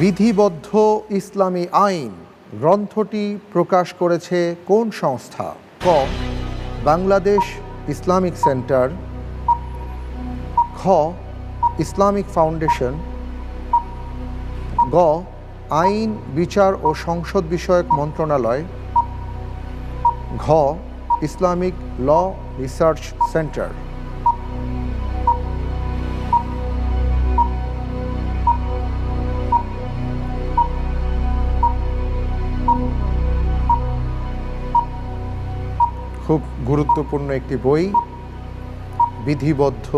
বিধিবদ্ধ ইসলামী আইন গ্রন্থটি প্রকাশ করেছে কোন সংস্থা? ক, বাংলাদেশ ইসলামিক সেন্টার। খ, ইসলামিক ফাউন্ডেশন। গ, আইন, বিচার ও সংসদ বিষয়ক মন্ত্রণালয়। ঘ, ইসলামিক ল রিসার্চ সেন্টার। খুব গুরুত্বপূর্ণ একটি বই বিধিবদ্ধ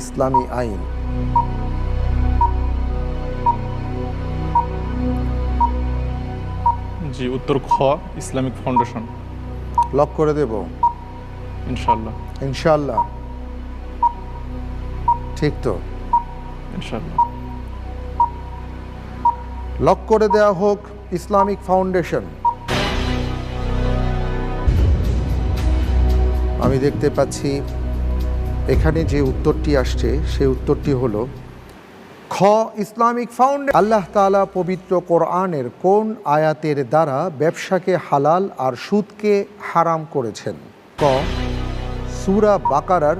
ইসলামী আইন। জি উত্তর খ ইসলামিক ফাউন্ডেশন। লক করে দেব? ইনশাল্লাহ ইনশাল্লাহ ঠিক তো? ইনশাল্লাহ লক করে দেয়া হোক ইসলামিক ফাউন্ডেশন। আমি দেখতে পাচ্ছি, এখানে যে উত্তরটি আসছে, সেই উত্তরটি হলো, খ, ইসলামিক ফাউন্ড আল্লাহ তাআলা পবিত্র কোরআনের কোন আয়াতের দ্বারা ব্যবসাকে হালাল আর সুদকে হারাম করেছেন? ক, সুরা বাকারার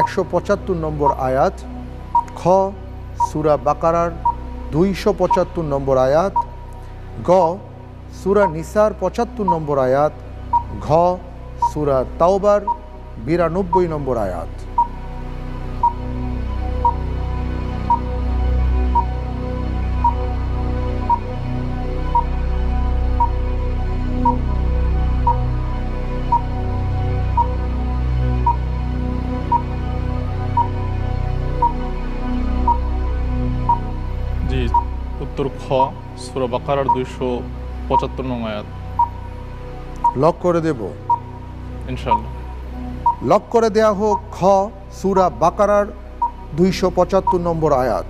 একশো পঁচাত্তর নম্বর আয়াত, খ, সুরা বাকারার দুইশো পঁচাত্তর নম্বর আয়াত, গ, সুরা নিসার পঁচাত্তর নম্বর আয়াত, ঘ, সুরা তাওবার বিরানব্বই নম্বর আয়াত। জি উত্তর খ সুরা বাকারার দুইশো পঁচাত্তর নং আয়াত। লক করে দেব। ইনশাল্লাহ লক করে দেয়া হোক খ, সুরা বাকারার দুইশো পঁচাত্তর নম্বর আয়াত।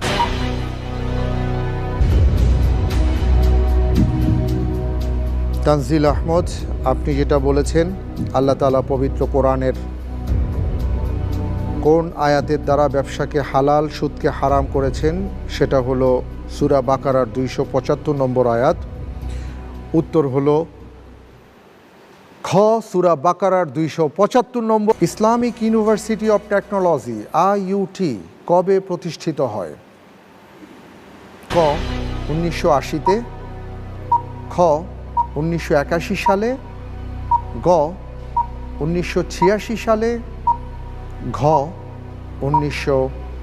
তানজিল আহমদ, আপনি যেটা বলেছেন, আল্লাহ তাআলা পবিত্র কোরআনের কোন আয়াতের দ্বারা ব্যবসাকে হালাল, সুদকে হারাম করেছেন, সেটা হলো সুরা বাকারার দুইশো পঁচাত্তর নম্বর আয়াত। উত্তর হলো খ, সুরা বাকারার দুইশো পঁচাত্তর নম্বর, Islamic university of technology, IUT, কবে প্রতিষ্ঠিত হয়? ক, উনিশশো আশিতে, খ, উনিশশো একাশি সালে, গ, উনিশশো ছিয়াশি সালে, ঘ, উনিশশো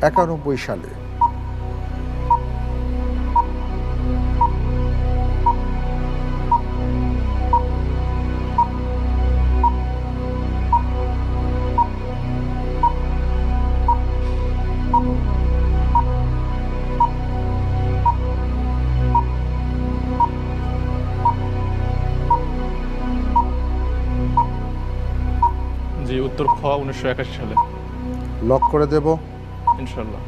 একানব্বই সালে। জি উত্তর খ উনিশশো একাশি সালে। লক করে দেব। ইনশাল্লাহ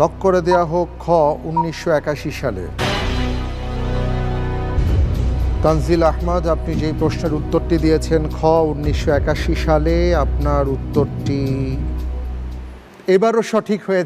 লক করে দেয়া হোক খ উনিশশো একাশি সালে। তানজিল আহমদ আপনি যেই প্রশ্নের উত্তরটি দিয়েছেন খ উনিশশো একাশি সালে আপনার উত্তরটি এবারও সঠিক হয়েছে।